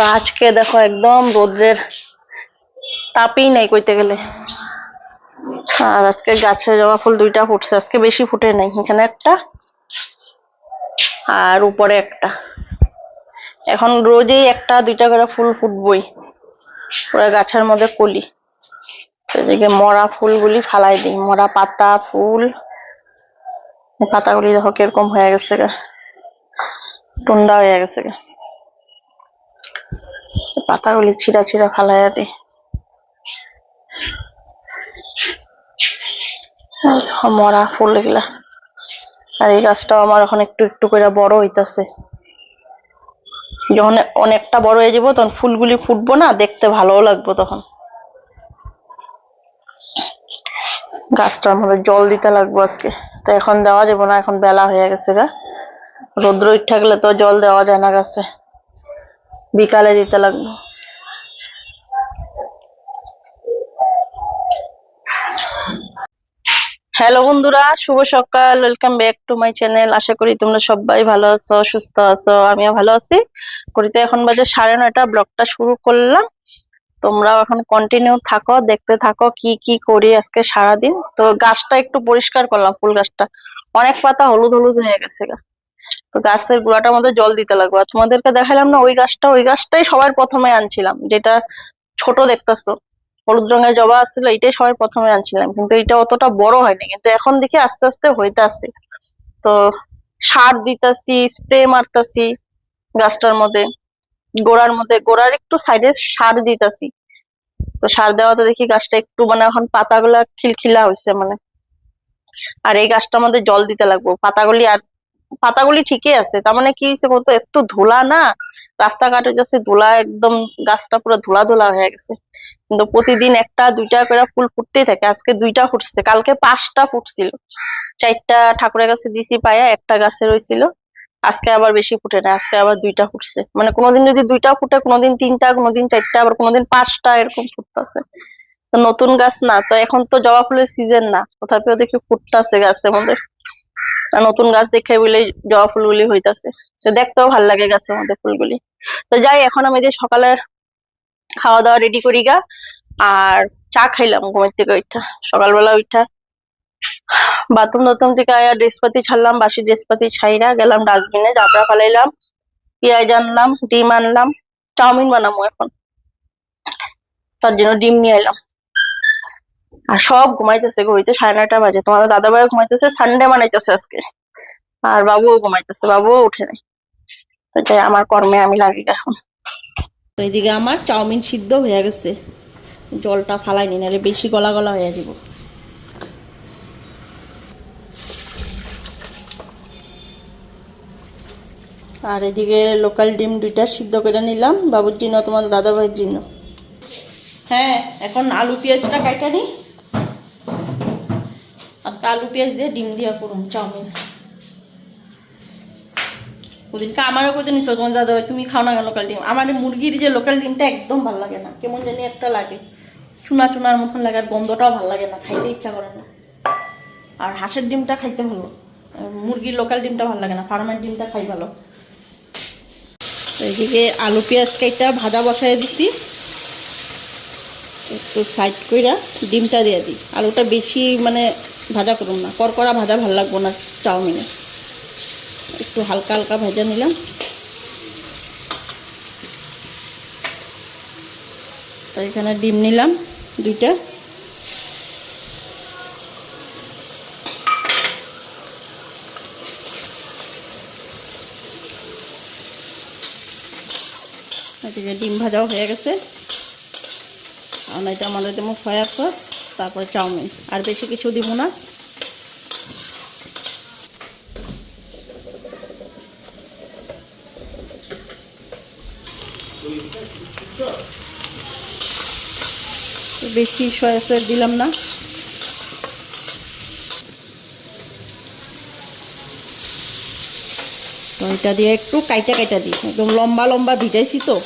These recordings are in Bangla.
তো আজকে দেখো একদম রোদ্রের তাপই নাই কইতে গেলে। আর আজকে গাছে জবা ফুল দুইটা ফুটছে, আজকে বেশি ফুটে নাই, এখানে একটা আর উপরে একটা। এখন রোজই একটা, দুইটা করে ফুল ফুটবই, পুরো গাছের মধ্যে কলি। তো এদিকে মরা ফুলগুলি ফালাই দিই, মরা পাতা, ফুল পাতাগুলি দেখো কীরকম হয়ে গেছে গা, টুন্ডা হয়ে গেছে গা। পাতাগুলি ছিঁড়া ছিঁড়া ফালাইয়া দেখো মরা ফুল এগুলা। আর এই গাছটাও আমার এখন একটু একটু করে বড় হইতাছে। যখন অনেকটা বড় হয়ে যাব, তখন ফুলগুলি ফুটবো না, দেখতে ভালোও লাগবে তখন। গাছটার মধ্যে জল দিতে লাগবো আজকে। তো এখন দেওয়া যাবে না, এখন বেলা হয়ে গেছে গা। রোদ্র থাকলে তো জল দেওয়া যায় না গাছে। বিকালে দিতে লাগবে হ্যালো বন্ধুরা, শুভ সকাল। Welcome back to my channel আশা করি তোমরা সবাই ভালো আছো, সুস্থ আছো, আমিও ভালো আছি। করিতে এখন বাজে সাড়ে নয়টা, ব্লগটা শুরু করলাম। তোমরাও এখন কন্টিনিউ থাকো, দেখতে থাকো কি কি করি আজকে সারাদিন। তো গাছটা একটু পরিষ্কার করলাম, ফুল গাছটা। অনেক পাতা হলুদ হলুদ হয়ে গেছে গা। তো গাছের গোড়াটার মধ্যে জল দিতে লাগবে। আর তোমাদেরকে দেখালাম না, ওই গাছটা, ওই গাছটাই সবার প্রথমে আনছিলাম। যেটা ছোট দেখতেছো, হলুদ রঙের জবা আসছিল এটাই সবার প্রথমে আনছিলাম। কিন্তু এটা অতটা বড় হয়নি। কিন্তু এখন দেখি আস্তে আস্তে হইতে আছে। তো সার দিতাছি, স্প্রে মারতাছি গাছটার মধ্যে, গোড়ার মধ্যে। গোড়ার একটু সাইডে সার দিতাছি। তো সার দেওয়াতে দেখি গাছটা একটু মানে এখন পাতাগুলা খিলখিলা হয়েছে মানে। আর এই গাছটার মধ্যে জল দিতে লাগবো। পাতাগুলি আর পাতাগুলি ঠিকই আছে। তার মানে কি হয়েছে কত এত ধুলা না? রাস্তাঘাটে যাচ্ছে ধুলা একদম গাছটা পুরো ধুলা ধুলা হয়ে গেছে। কিন্তু প্রতিদিন একটা, দুইটা করে ফুল ফুটতেই থাকে। আজকে দুইটা ফুটছে, কালকে পাঁচটা ফুটছিল। চারটা ঠাকুরের কাছে দিছি পায়া, একটা গাছে রয়েছিল আজকে আবার বেশি ফুটে না, আজকে আবার দুইটা ফুটছে। মানে কোনোদিন যদি দুইটা ফুটে, কোনোদিন তিনটা, কোনোদিন চারটা, আবার কোনোদিন পাঁচটা এরকম ফুটতেছে। নতুন গাছ না, তো এখন তো জবা ফুলের সিজন না। তথাপিও দেখি ফুটতেছে গাছের মধ্যে নতুন গাছ দেখে বলে জবা ফুলগুলি হইতাছে। তো দেখতেও ভালো লাগে গাছের মধ্যে ফুলগুলি। তো যাই, এখন আমি যে সকালের খাওয়া দাওয়া রেডি করি গা, আর চা খাইলাম ঘুমের থেকে ওইটা সকালবেলা ওইটা বাথরুম টাথরুম থেকে আয়া ড্রেস পাতি ছাড়লাম, বাসি ড্রেস পাতি ছাইরা গেলাম ডাস্টবিনে ডাবরা ফালাইলাম, পেঁয়াজ আনলাম, ডিম আনলাম, চাউমিন বানাবো এখন। তার জন্য ডিম নিয়ে এলাম আর সব ঘুমাইতেছে ঘুমাইতে সাড়ে নয়টা বাজে। তোমাদের দাদা ভাই ঘুমাইতেছে সানডে মানাইতেছে আজকে। আর বাবুও ঘুমাইতেছে, বাবুও উঠে নেই। তাই আমার কর্মে আমি লাগি এখন। তো এইদিকে আমার চাউমিন সিদ্ধ হয়ে গেছে। জলটা ফালাইনি নাহলে বেশি গলা গলা হয়ে যাব। আর এদিকে লোকাল ডিম দুইটা সিদ্ধ করে নিলাম। বাবুর জন্য তোমার দাদা ভাইয়ের জন্য হ্যাঁ এখন আলু পেঁয়াজটা কাটা নি। আজকে আলু পেঁয়াজ দিয়ে ডিম দিয়া করুন চাউমিন। ওদিনকে আমারও কোথায় নিছো তোমার দাদা ভাই, তুমি খাও না কেন লোকাল ডিম? আমার মুরগির যে লোকাল ডিমটা একদম ভালো লাগে না। কেমন জানি একটা লাগে। চুনা চুনার মতন লাগে, আর গন্ধটাও ভালো লাগে না, খাইতে ইচ্ছা করে না। আর হাঁসের ডিমটা খাইতে ভালো। মুরগির লোকাল ডিমটা ভালো লাগে না, ফার্মের ডিমটা খাই ভালো। এদিকে আলু পেঁয়াজ কেটে ভাজা বসাই দিছি। একটু সাইড কইরা ডিমটা দিয়ে দিই। আলুটা বেশি মানে ভাজা করুন না। করকরা ভাজা ভালো লাগবো না চাউমিনে। একটু হালকা হালকা ভেজে নিলাম। তো এখানে ডিম নিলাম দুইটা। ডিম ভাজাও হয়ে গেছে। আর এটা আমাদের দেবো সয়া সস। তারপরে চাউমিন। আর বেশি কিছু দিব না। বেশি সয়া সস দিলাম না। তো এটা দিয়ে একটু কাইটা কাইটা দিই। একদম লম্বা লম্বা ভিজাইছি তো।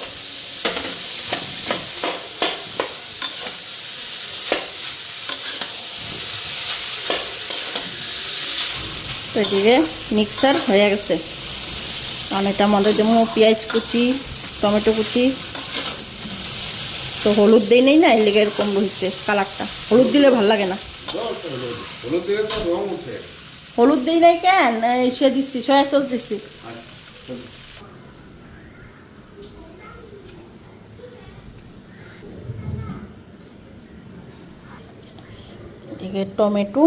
এদিকে মিক্সার হয়ে গেছে। কারণ এটা আমাদের যেমন পেঁয়াজ কুচি, টমেটো কুচি। তো হলুদ দেই নেই না এর লেগে এরকম হয়েছে কালারটা। হলুদ দিলে ভালো লাগে না। হলুদ দিই নাই কেন সে দিচ্ছি, সয়া সস দিচ্ছি। এদিকে টমেটো।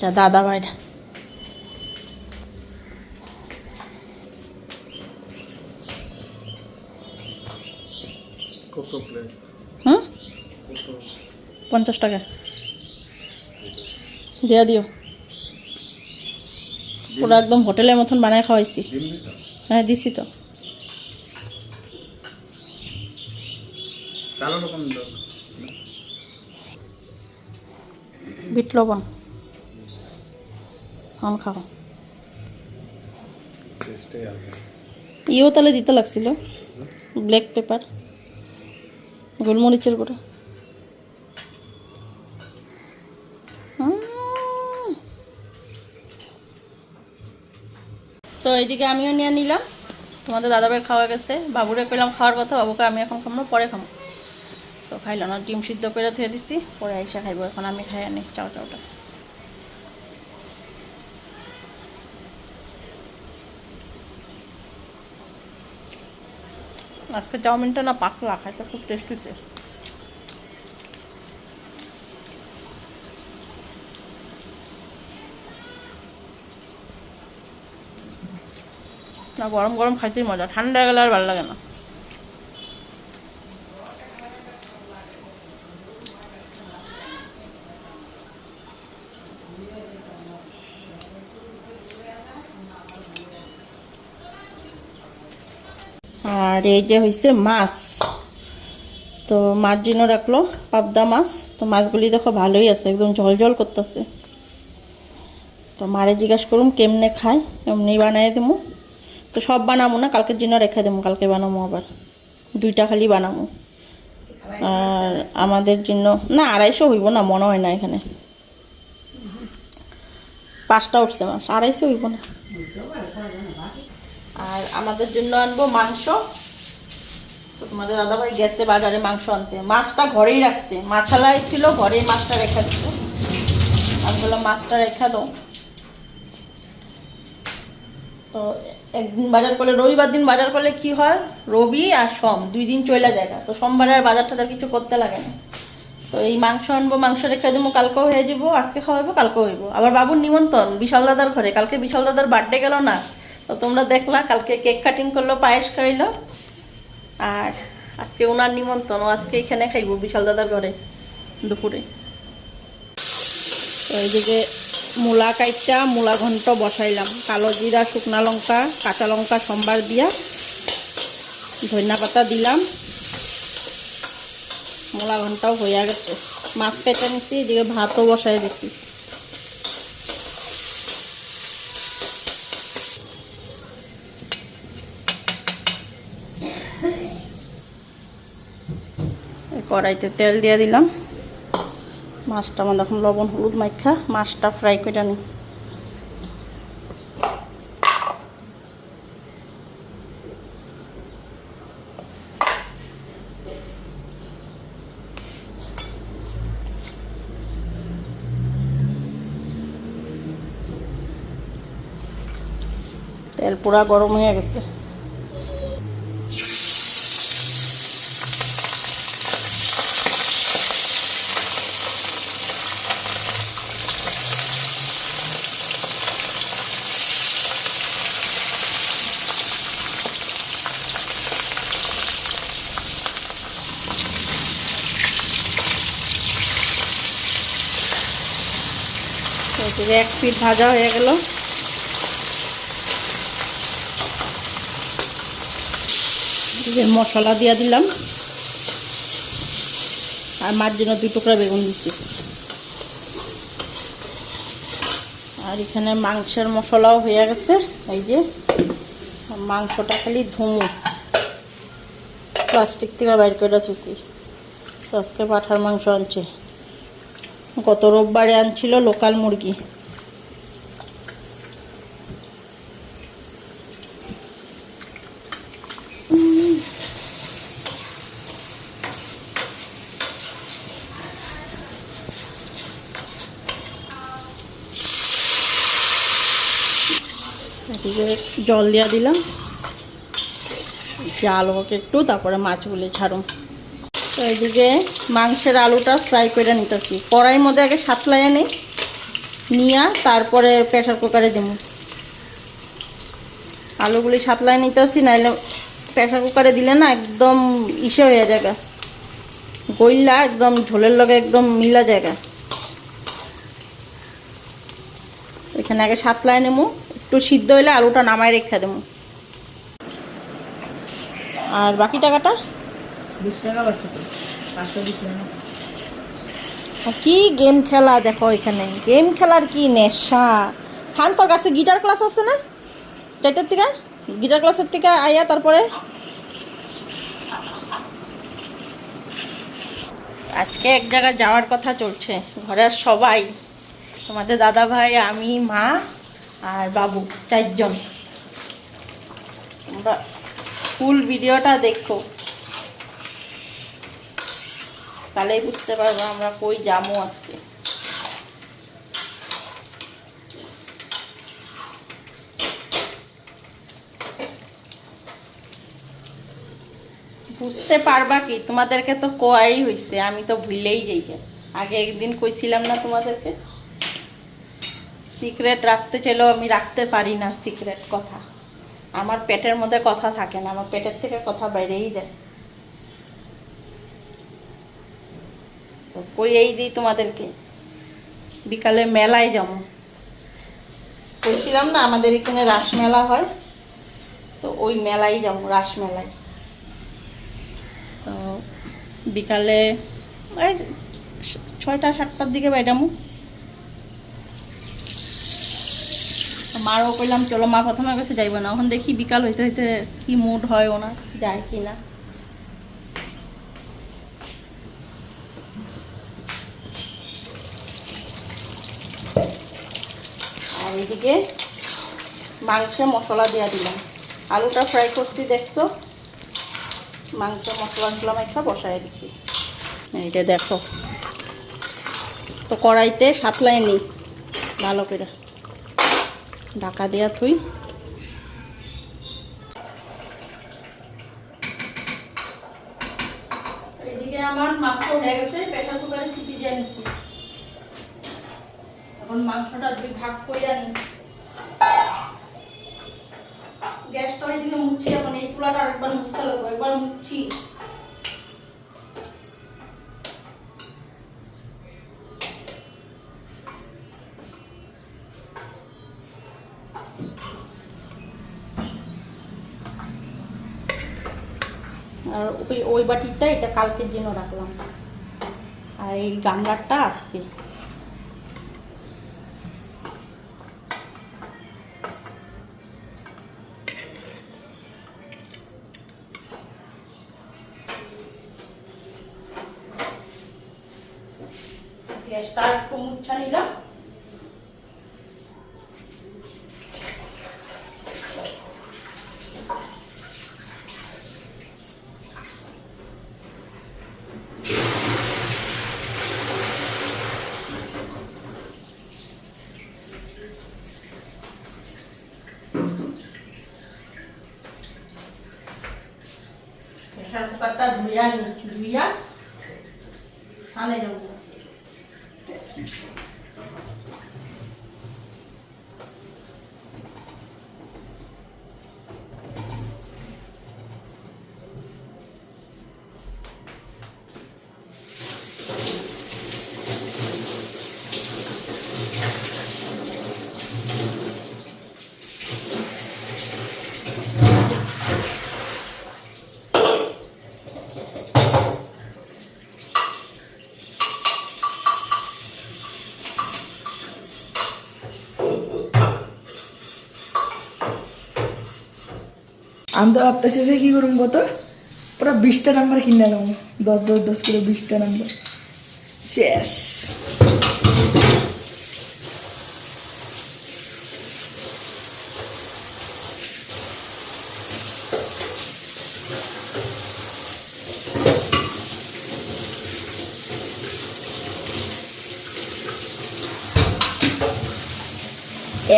এটা দাদা হুম? পঞ্চাশ টাকা। দিয়া দিও। পুরো একদম হোটেলের মতন বানায় খাওয়াইছি। হ্যাঁ দিছি তো? বিট লবণ। এখন খাও ইও তাহলে দিতে লাগছিল ব্ল্যাক পেপার গোলমরিচের গুঁড়ো। তো এইদিকে আমিও নিয়ে নিলাম। তোমাদের দাদাভাই খাওয়া গেছে বাবুরে কইলাম খাওয়ার কথা বাবুকে আমি এখন খাব পরে খাব। তো খাইল না ডিম সিদ্ধ করে থুয়ে দিছি পরে আইসা খাইবো এখন আমি খাই আনি। চাও চাওটা আজকে চাউমিনটা না পাকলা খাইতে খুব টেস্ট হয়েছে না, গরম গরম খাইতেই মজা, ঠান্ডা গেলে আর ভালো লাগে না। আর এই যে হয়েছে মাছ। তো মাছ জিনো রাখল, পাবদা মাছ। তো মাছগুলি দেখো ভালোই আছে, একদম জল করতেছে। তো মারে জিজ্ঞাসা করুম কেমনে খায়, এমনি বানাই দেবো তো সব বানাবো না, কালকের জন্য রেখে দেবো কালকে বানাবো আবার। দুইটা খালি বানাবো আর আমাদের জন্য, না, আড়াইশো হইব না, মনে হয় না এখানে। পাঁচটা উঠছে মাছ, আড়াইশো হইব না। আর আমাদের জন্য আনব মাংস। তো তোমাদের দাদাভাই গেছে বাজারে মাংস আনতে। মাছটা ঘরেই রাখছে। মাছালা এসেছিল ঘরেই মাছটা রেখে দিত আমি বললাম, মাছটা রেখা দাও। তো একদিন বাজার করলে, রবিবার দিন বাজার করলে কি হয়? রবি আর সোম, দুই দিন চলে যায় তো সোমবারে আর বাজার টাজার কিছু করতে লাগে না। তো এই মাংস আনব, মাংস রেখে দেবো, কালকেও হয়ে যাব, আজকে খাওয়াবো, কালকেও হইব। আবার বাবুর নিমন্ত্রণ, বিশাল দাদার ঘরে। কালকে বিশাল দাদার বার্থডে গেল না। তো তোমরা দেখলা, কালকে কেক কাটিং করল, পায়েস খাইলো। আর আজকে ওনার নিমন্ত্রণ, আজকে এখানে খাইবো বিশাল দাদার ঘরে, দুপুরে। তো এইদিকে মূলা কাইটটা, মূলা ঘন্ট বসাইলাম। কালো জিরা, শুকনা লঙ্কা, কাঁচা লঙ্কা, সম্বার দিয়া ধনিয়া পাতা দিলাম। মূলা ঘন্টাও হইয়া গেছে। মাছ কেটে নিচ্ছি এদিকে ভাতও বসাই দিছি। কড়াইতে তেল দিয়ে দিলাম। মাছটা আমার এখন লবণ হলুদ মাখা মাছটা ফ্রাই করে নিই তেল পুরা গরম হয়ে গেছে। এক পিঠ ভাজা হয়ে গেল। মশলা দিয়া দিলাম। আর মার জন্য দুই টুকরা বেগুন দিচ্ছি আর এখানে মাংসের মশলাও হয়ে গেছে। এই যে মাংসটা খালি ধুমু। প্লাস্টিক থেকে বাইর করে তো আজকে পাঠার মাংস আনছে। গত রোববারে আনছিল লোকাল মুরগি। জল দিয়া দিলাম। জাল হোক একটু তারপরে মাছগুলি ছাড়ুম তো এদিকে মাংসের আলুটা ফ্রাই করে নিতেছি। কড়াইয়ের মধ্যে আগে সাতলাইয়া নিই, নিয়া তারপরে প্রেশার কুকারে দিব আলুগুলি সাতলাই নিতেছি, নাইলে প্রেশার কুকারে দিলে না একদম ইসে হয়ে জায়গা গইলা একদম ঝোলের লগে একদম মিলা জায়গা এখানে আগে সাতলাই নেব একটু সিদ্ধ হইলে আলুটা নামায় রেখে দেবো। আর বাকি টাকাটা? কি গেম খেলা দেখো এখানে। গেম খেলার কি নেশা? সানপর কাছে গিটার ক্লাস আছে না? চারটার থেকে? গিটার ক্লাসের থেকে আইয়া তারপরে? আজকে এক জায়গায় যাওয়ার কথা চলছে, ঘরের সবাই। তোমাদের দাদা ভাই, আমি, মা আর বাবু, চারজন। তোমরা ফুল ভিডিওটা দেখো। তাহলেই বুঝতে পারব আমরা কই যাব আজকে। বুঝতে পারবা কি, তোমাদেরকে তো কোয়াই হয়েছে আমি তো ভুলেই যাই। আগে একদিন কইছিলাম না তোমাদেরকে? সিক্রেট রাখতে চাইলেও আমি রাখতে পারি না সিক্রেট কথা। আমার পেটের মধ্যে কথা থাকে না, আমার পেটের থেকে কথা বাইরেই যায়। কই এই দিই তোমাদেরকে। বিকালে মেলায় যাব। বলছিলাম না, আমাদের এখানে রাস মেলা হয়, তো ওই মেলায় যাব রাস মেলায় তো বিকালে ওই ছয়টা, সাতটার দিকে বাইরামু মারও কইলাম, চলো মা প্রথমে কাছে যাইব না। এখন দেখি বিকাল হইতে হইতে কি মুড হয় ওনার, যায় কি না আর এদিকে মাংসে মশলা দেওয়া দিলাম। আলুটা ফ্রাই করছি, দেখছ? মাংস মশলা টসলা মাইখা বসাই দিছি। এইটা দেখো। তো কড়াইতে সাতলাই নি ভালো করে। ঢাকা দেওয়া থুই। আমার মাংস হয়ে গেছে প্রেশার কুকারে সিটি দিয়ে নিচ্ছি মাংসটা দুই ভাগ করে আনি। গ্যাসটা এদিকে মুছছি এখন, এই চুলাটা আরেকবার মুছতে লাগবে, একবার মুছছি। আর ওই বাটিটা এটা কালকের জন্য রাখলাম। আর এই গামলাটা আজকে গ্যাসটা একটু মুচ্ছা নিলাম প্রেশার কুকারটা ধুইয়া ধুইয়া সানে যাব। আমি তো ভাবতেছি যে কি করুম কত পুরো বিশটা নাম্বার কিনে নেব। দশ দশ দশ করে বিশটা নাম্বার শেষ।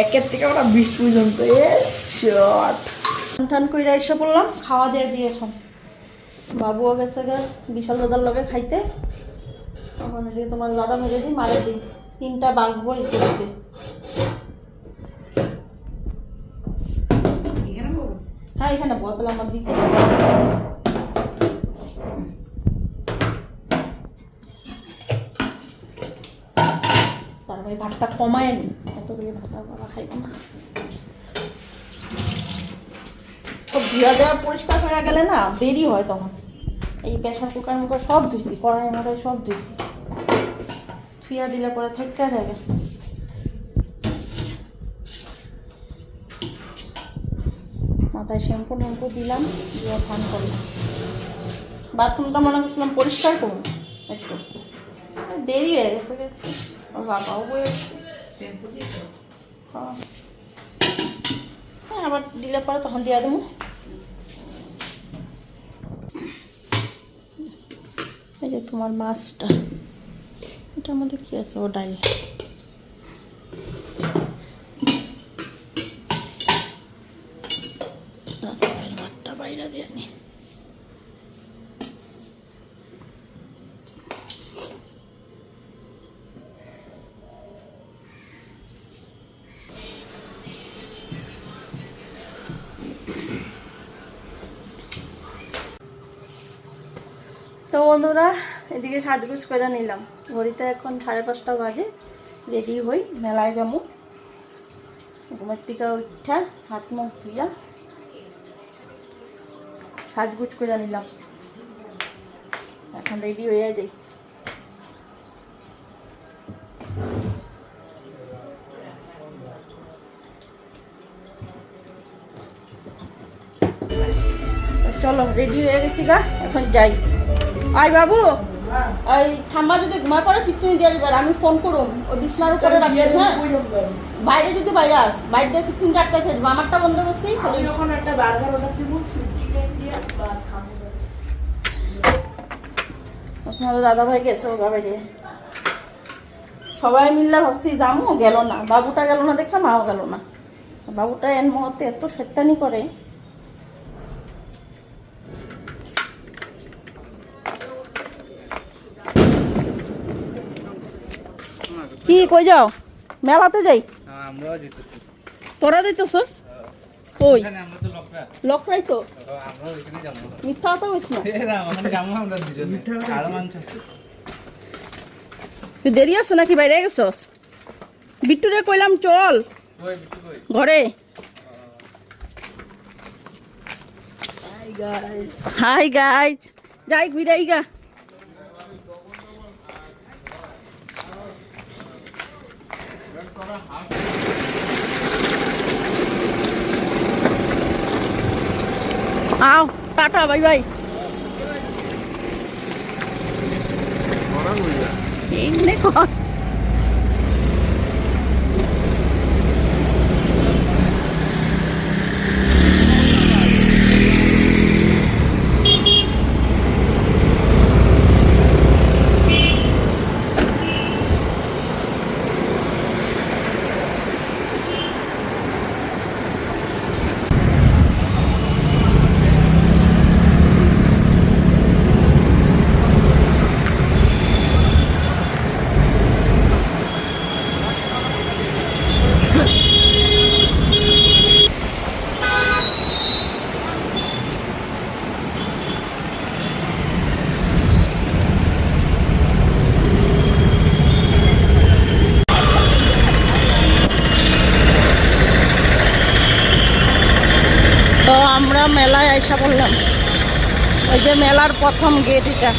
একের থেকে আমরা বিশ পর্যন্ত, এ শর্ট টান কইরা এসে পড়লাম খাওয়া দিয়ে দিয়ে এখন বাবুও গেছে গে বিশাল দাদার লগে খাইতে। এখন এদিকে তোমার দাদা মেরে দিই মারে দিই। তিনটা এসে দিতে হ্যাঁ এখানে বোতল আমার দিতে তারপরে ভাতটা কমায় নি এতগুলি ভাত আর বাবা খাইব না। সব ধুয়া দেওয়া পরিষ্কার হয়ে গেলে না দেরি হয় তখন। এই প্রেশার কুকার মুকার সব ধুইছি কড়াই মড়াই সব ধুইছি। ধুইয়া দিলে পরে থাকতে থাকে মাথায় শ্যাম্পু ট্যাম্পু দিলাম দিয়ে স্নান করলাম। বাথরুমটা মনে করছিলাম পরিষ্কার করব একটু। দেরি হয়ে গেছে বাবাও বয়ে হ্যাঁ। হ্যাঁ আবার দিলে পরে তখন দিয়ে দেবো। এই যে তোমার মাছটা এটার মধ্যে কি আছে? ও ডাল। তো বন্ধুরা, এদিকে সাজগুজ করে নিলাম। ঘড়িতে এখন সাড়ে পাঁচটা বাজে রেডি হই, মেলায় যাব। ঘুমের উঠা, হাত মুখ ধুইয়া সাজগুজ করে নিলাম। এখন রেডি হয়ে যাই। চলো রেডি হয়ে গেছি গা, এখন যাই। আই বাবু। ওই ঠাম্মা যদি ঘুমায় পড়ে সিটকিনি দিয়ে দিবার আমি ফোন করুম। ওই বিছনার উপরে রাখছি হ্যাঁ? বাইরে যদি বাইরে আস বাইরে দিয়ে সিটকিনি আমারটা বন্ধ করছি খালি যখন একটা বার্গার অর্ডার দিব আপনার দাদা ভাই গেছে ওগা বাইরে। সবাই মিললে ভাবছি যামু গেল না। বাবুটা গেল না দেখে মাও গেল না। বাবুটা এর মুহূর্তে এত শৈতানি করে। কি কই যাও? মেলাতে যাই? যেতেছি। তোরা কই? আমরা তো লোকরা লকরাই তো? মিথ্যা কথা কইস না। তুই দেরি আছো নাকি বাইরে গেছস? বিট্টুরে কইলাম চল। কই কই? ঘরে। হাই গাইজ যাই ঘুরাই গা টাটা বাই বাই এমনি কর তো আমরা মেলায় আইসা বললাম ওই মেলার প্রথম গেট এটা।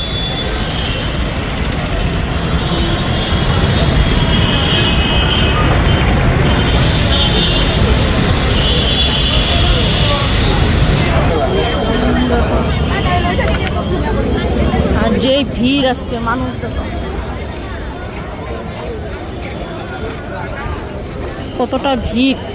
ভিড় আজকে মানুষ কতটা ভিড়।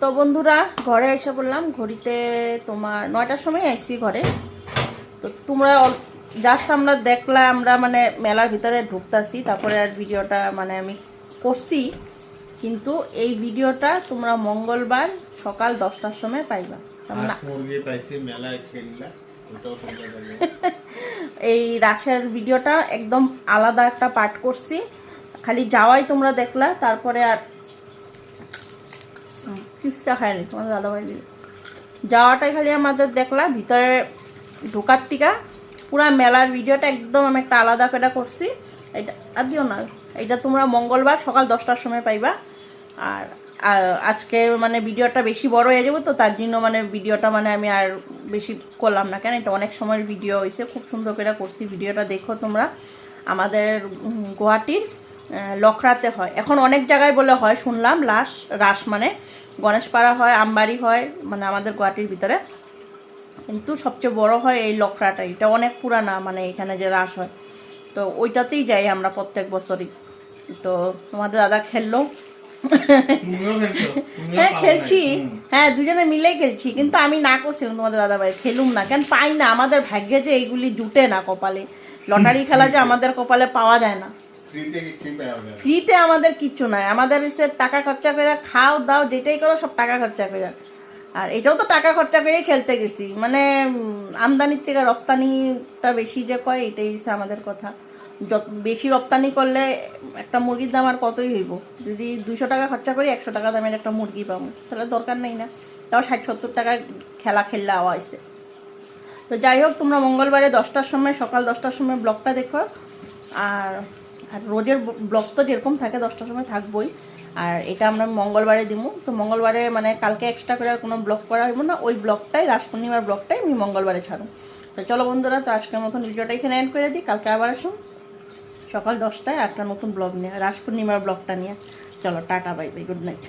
তো বন্ধুরা ঘরে এসে বললাম ঘড়িতে তোমার নয়টার সময় আইসি ঘরে। তো তোমরা জাস্ট আমরা দেখলাম আমরা মানে মেলার ভিতরে ঢুকতাছি তারপরে আর ভিডিওটা মানে আমি করছি। কিন্তু এই ভিডিওটা তোমরা মঙ্গলবার সকাল দশটার সময় পাইবা। এই রাশের ভিডিওটা একদম আলাদা একটা পার্ট করছি। খালি যাওয়াই তোমরা দেখলা তারপরে আর চিপসটা খায়নি তোমার দাদাভাই দিল। যাওয়াটাই খালি আমাদের দেখলা, ভিতরে ঢোকার টিকা, পুরা মেলার ভিডিওটা একদম আমি একটা আলাদা করে করছি। এটা আর দিও না, এটা তোমরা মঙ্গলবার সকাল দশটার সময় পাইবা। আর আজকে মানে ভিডিওটা বেশি বড় হয়ে যাব তো, তার জন্য মানে ভিডিওটা মানে আমি আর বেশি করলাম না। কেন, এটা অনেক সময়ের ভিডিও হয়েছে খুব সুন্দর করে করছি। ভিডিওটা দেখো তোমরা। আমাদের গুয়াহাটির লখরাতে হয়। এখন অনেক জায়গায় বলে হয়, শুনলাম, লাশ রাস মানে। গণেশপাড়া হয় আমবাড়ি হয় মানে আমাদের গুয়াহাটির ভিতরে। কিন্তু সবচেয়ে বড় হয় এই লখরাটা। এটা অনেক পুরানা মানে এখানে যে রাস হয়। তো ওইটাতেই যাই আমরা প্রত্যেক বছরই। তো তোমাদের দাদা খেললো? হ্যাঁ খেলছি। হ্যাঁ দুজনে মিলেই খেলছি। কিন্তু আমি না করছিলাম তোমাদের দাদা ভাই খেলুম না। কেন পাই না আমাদের ভাগ্যে যে এইগুলি জুটে না কপালে। লটারি খেলা যে আমাদের কপালে পাওয়া যায় না। ফ্রিতে আমাদের কিচ্ছু নাই। আমাদের হচ্ছে টাকা খরচা করে খাও, দাও, যেটাই করো, সব টাকা খরচা করে। আর এটাও তো টাকা খরচা করেই খেলতে গেছি। মানে আমদানির থেকে রপ্তানিটা বেশি যে কয়, এটাই হচ্ছে আমাদের কথা। যত বেশি রপ্তানি করলে, একটা মুরগির দাম আর কতই হইব? যদি দুশো টাকা খরচা করি, একশো টাকা দামের একটা মুরগি পাবো। তাহলে দরকার নেই না। তাও ষাট সত্তর টাকার খেলা খেললে আওয়া হয়েছে তো যাই হোক, তোমরা মঙ্গলবারে দশটার সময়, সকাল দশটার সময় ব্লগটা দেখো। আর আর রোজের ব্লগ তো যেরকম থাকে দশটার সময় থাকবোই। আর এটা আমরা মঙ্গলবারে দিব তো মঙ্গলবারে মানে কালকে এক্সট্রা করে আর কোনো ব্লগ করা হইব না। ওই ব্লগটাই, রাস পূর্ণিমার ব্লগটাই আমি মঙ্গলবারে ছাড়ো। তো চলো বন্ধুরা, তো আজকের মতন ভিডিওটা এখানে এন্ড করে দিই। কালকে আবার আসুন। সকাল দশটায় একটা নতুন ব্লগ নিয়ে, রাস পূর্ণিমার ব্লগটা নিয়ে। চলো, tata bye bye good night